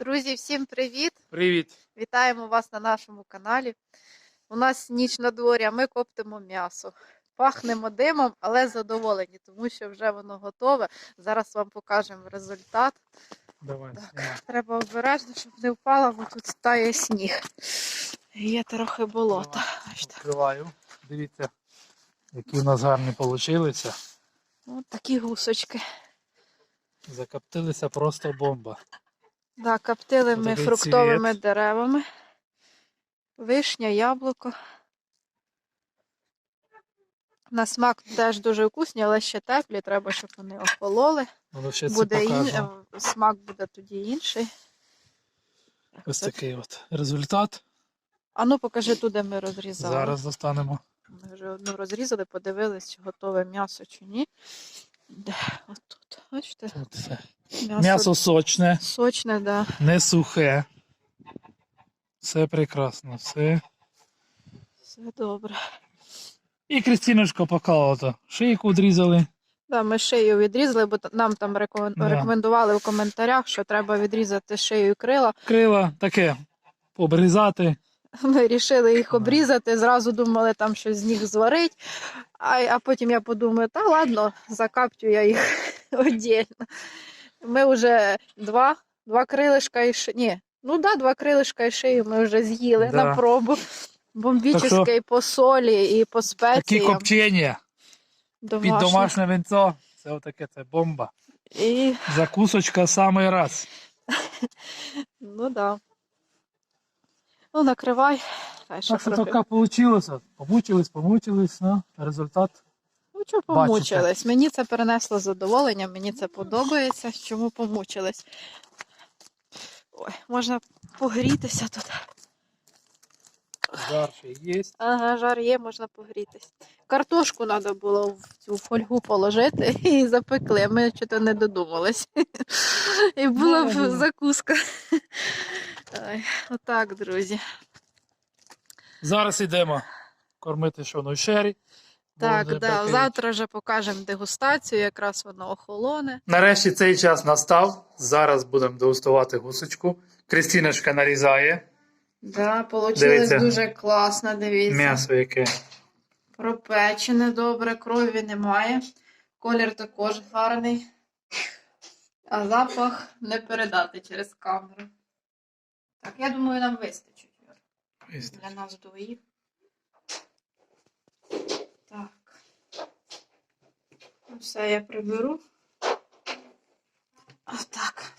Друзі, всім привіт! Привіт. Вітаємо вас на нашому каналі. У нас ніч на дворі, а ми коптимо м'ясо. Пахнемо димом, але задоволені, тому що вже воно готове. Зараз вам покажемо результат. Давай. Так. Треба обережно, щоб не впало, бо тут стає сніг. Є трохи болота. Відкриваю. Дивіться, які у нас гарні получилися. Ось такі гусочки. Закоптилися просто бомба. Да, коптили ми фруктовими цвіт. деревами. Вишня, яблуко. На смак теж дуже вкусні, але ще теплі, треба, щоб вони охололи. Ну, ще Буде ін... е, Смак буде тоді інший. Ось Тут- такий от результат. А ну покажи ту, де ми розрізали. Зараз достанемо. Ми вже одну розрізали, подивились, чи готове м'ясо чи ні. Де? Отут. Бачите? Тут все. М'ясо, М'ясо сочне, сочне, да. не сухе. Все прекрасно, все. Все добре. І Крістіночка поклала то. Шийку відрізали. Да, ми шию відрізали, бо нам там рекомен- Да. рекомендували в коментарях, що треба відрізати шию і крила. Крила таке. Обрізати. Ми вирішили їх обрізати, зразу думали там щось з них зварить. А, а потім я подумаю, та ладно, закаптю я їх віддільно. Ми вже два, два крилишка і ши... Ні, ну да, два крилишка і шию ми вже з'їли Да. на пробу. Бомбічний і по солі, і по Такі спеціям. копчення під домашніх. домашнє вінцо. Це отаке, це бомба. І, Закусочка самий раз. ну да. Ну, накривай. Так що таке вийшло. Помучились, помучились, ну, результат. Бачите. помучились? Мені це перенесло задоволення, мені це подобається. Чому помучились? Ой, можна погрітися тут. Жар ще є. Ага, жар є, можна погрітись. Картошку треба було в цю фольгу положити і запекли. Ми чого не додумались. І була б закуска. Ой, Отак, друзі. Зараз йдемо кормити шону шері. Так, вже да, завтра вже покажемо дегустацію, якраз воно охолоне. Нарешті цей час настав. Зараз будемо дегустувати гусочку. Крістіночка нарізає Да, получилось Дивіться. дуже класно, дивіться. м'ясо яке. Пропечене добре, крові немає. Колір також гарний. А запах не передати через камеру. Так, я думаю, нам вистачить Юр, для нас двоїх. Так. Ну, Все я приберу. Отак.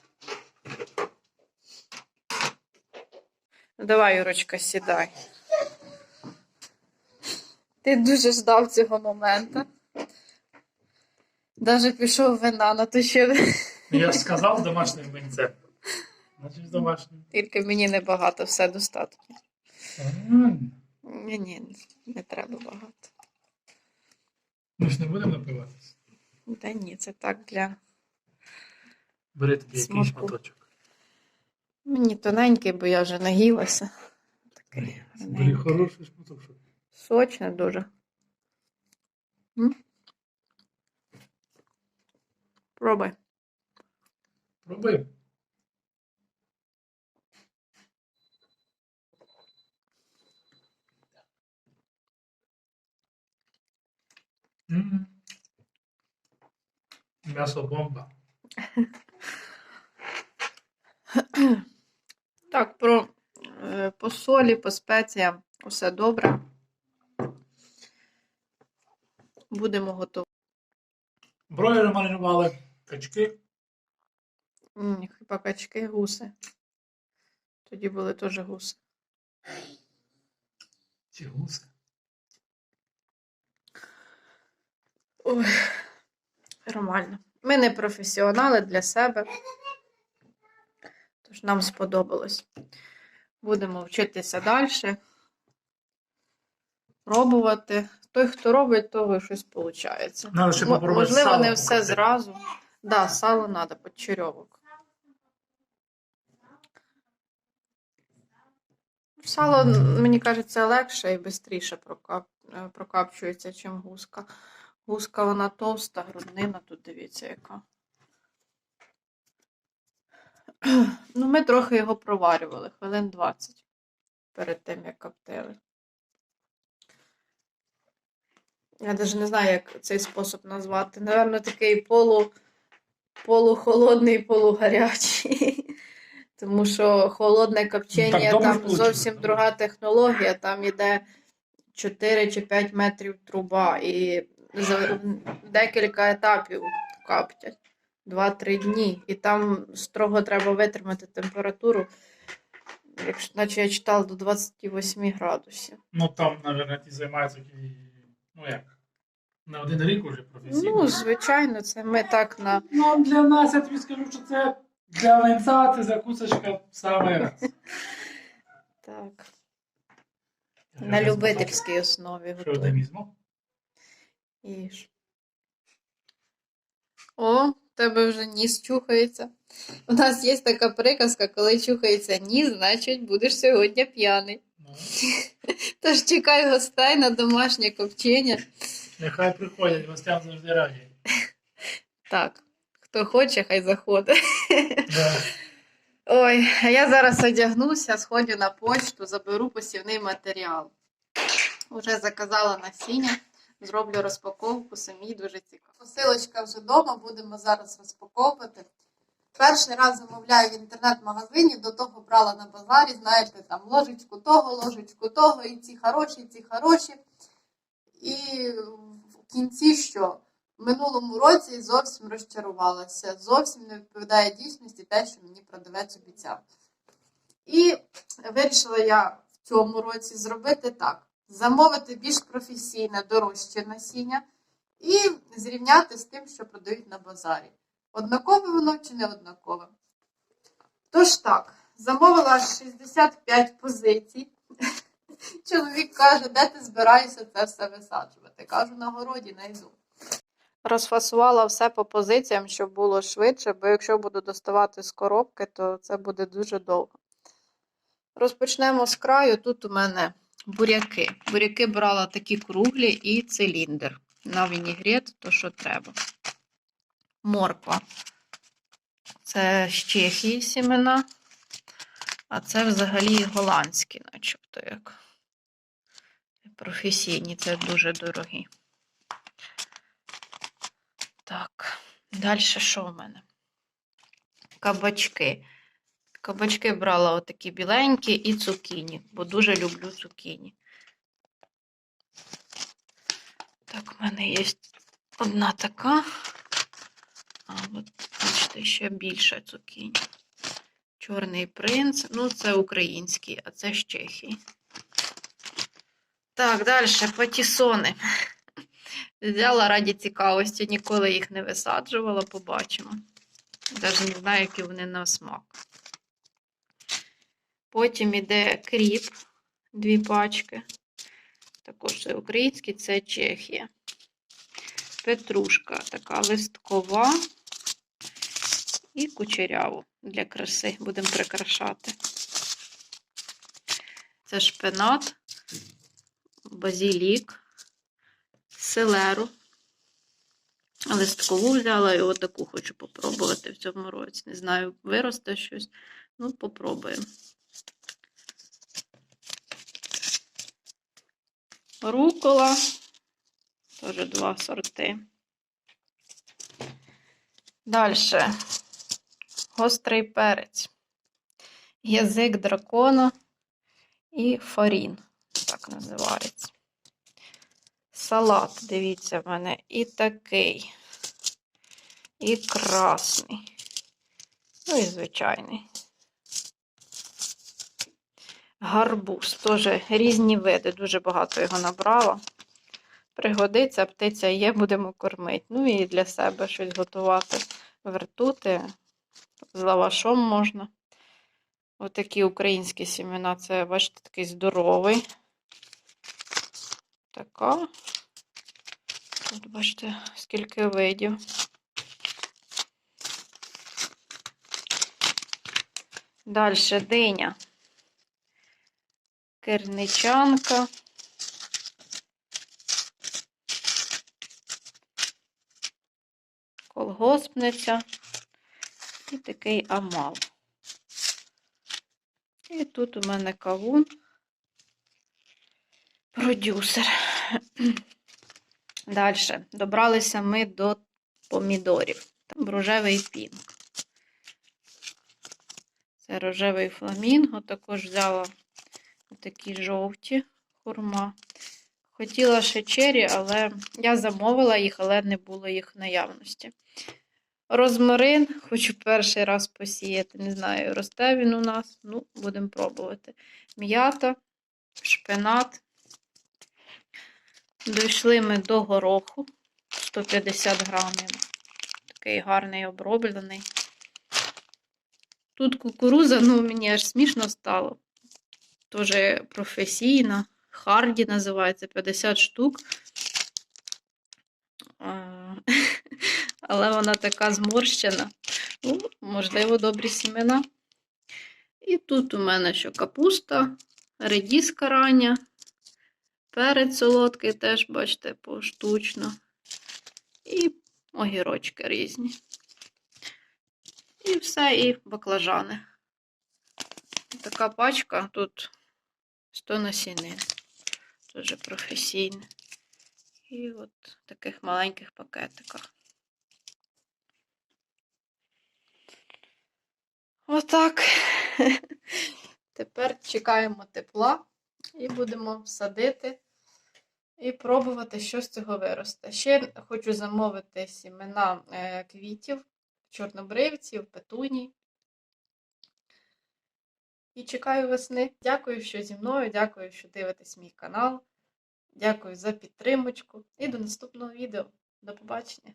Ну, Давай, Юрочка, сідай. Ти дуже ждав цього моменту. Даже пішов вина наточив. Я ж сказав домашнім винцем. Значить, домашнім. Тільки мені небагато, все достатньо. Нормально. Ні, ні, не треба багато. Ми ж не будемо напиватися. Та ні, це так для. Бери тобі якийсь Смаку. шматочок. Мені тоненький, бо я вже наїлася. Такий Бери хороший шматочок. Сочне дуже. М? Пробуй. Пробуй. М. М'ясо бомба. Так, про е, по солі, по спеціям усе добре. Будемо готові. Бройлери маринували, качки. М, Хіба качки, гуси. Тоді були теж гуси. Ці гуси. Ой, нормально. Ми не професіонали для себе. Тож нам сподобалось. Будемо вчитися далі. Пробувати. Той, хто робить, того щось виходить. Можливо, не все покрутити. зразу. Да, сало треба під черьовок. Сало, мені кажеться, легше і швидше прокап... прокапчується, ніж гуска. Гуска вона товста, груднина, тут дивіться, яка. Ну, ми трохи його проварювали, хвилин 20 перед тим, як коптили. Я навіть не знаю, як цей спосіб назвати. Наверно, такий полу, полухолодний, полугарячий. Тому що холодне копчення, так там зовсім друга технологія. Там іде 4 чи 5 метрів труба, і декілька етапів каптять. 2-3 дні. І там строго треба витримати температуру, якщо, наче я читала, до 28 градусів. Ну там, мабуть, ті займаються які, ну як, не один рік уже професійно. Ну, звичайно, це ми так на. Ну, для нас, я тобі скажу, що це для венця, це закусочка саме раз. Так, на любительській основі Що готуємо. Їж. О, в тебе вже ніс чухається. У нас є така приказка, коли чухається ніс, значить будеш сьогодні п'яний. Ну, Тож чекай гостей на домашнє копчення. нехай приходять, гостям завжди раді. Так, хто хоче, хай заходить. Да. Ой, а я зараз одягнуся, сходжу на почту, заберу посівний матеріал. Уже заказала насіння, зроблю розпаковку, самі дуже цікаво. Посилочка вже вдома, будемо зараз розпаковувати. Перший раз замовляю в інтернет-магазині, до того брала на базарі, знаєте, там ложечку того, ложечку того, і ці хороші, і ці хороші. І в кінці що? В минулому році зовсім розчарувалася. Зовсім не відповідає дійсності те, що мені продавець обіцяв. І вирішила я в цьому році зробити так: замовити більш професійне, дорожче насіння і зрівняти з тим, що продають на базарі. Однакове воно чи не однакове? Тож так, замовила 65 позицій. Чоловік каже, де ти збираєшся це все висаджувати? Кажу, на городі найду. Розфасувала все по позиціям, щоб було швидше, бо якщо буду доставати з коробки, то це буде дуже довго. Розпочнемо з краю. Тут у мене буряки. Буряки брала такі круглі і циліндр. На вінігрет, то що треба. Морква. Це з Чехії сімена, а це взагалі голландські, начебто як. Професійні, це дуже дорогі. Так, далі що в мене? Кабачки. Кабачки брала отакі біленькі і цукіні, бо дуже люблю цукіні. Так, в мене є одна така. А, от, бачите, ще більша цукіні. Чорний принц. Ну, це український, а це з Чехії. Так, далі патісони. Взяла раді цікавості, ніколи їх не висаджувала, побачимо. Навіть не знаю, які вони на смак. Потім іде кріп, дві пачки. Також це український, це Чехія. Петрушка така листкова і кучеряву для краси. Будемо прикрашати. Це шпинат, базілік селеру. Листкову взяла і отаку хочу попробувати в цьому році. Не знаю, виросте щось. Ну, попробуємо. Рукола. Теж два сорти. Далі. Гострий перець. Язик дракона і фарін. Так називається. Салат, дивіться, в мене і такий, і красний, ну і звичайний. Гарбуз, теж різні види, дуже багато його набрала. Пригодиться, птиця є, будемо кормити. Ну і для себе щось готувати. Вертути, з лавашом можна. Отакі українські сімена, це, бачите, такий здоровий. Така. Тут бачите, скільки видів. Далі диня. Керничанка. Колгоспниця і такий амал. І тут у мене кавун. Продюсер. Далі. Добралися ми до помідорів. Там рожевий пінк. Це рожевий фламінго. Також взяла такі жовті хурма. Хотіла ще чері, але я замовила їх, але не було їх наявності. Розмарин, хочу перший раз посіяти. Не знаю, росте він у нас. Ну, будемо пробувати. М'ята, шпинат. Дійшли ми до гороху 150 грамів. Такий гарний оброблений. Тут кукуруза, ну мені аж смішно стало. Тоже професійна. Харді називається 50 штук. Але вона така зморщена. Ну, можливо, добрі сімена. І тут у мене що капуста, редіска рання, перець солодкий теж, бачите, поштучно. І огірочки різні. І все, і баклажани. Така пачка тут 100 насінин. Дуже професійне. І от в таких маленьких пакетиках. Отак. Тепер чекаємо тепла і будемо садити і пробувати, що з цього виросте. Ще хочу замовити сімена е, квітів, чорнобривців, петуній. І чекаю весни. Дякую, що зі мною. Дякую, що дивитесь мій канал. Дякую за підтримочку. І до наступного відео. До побачення!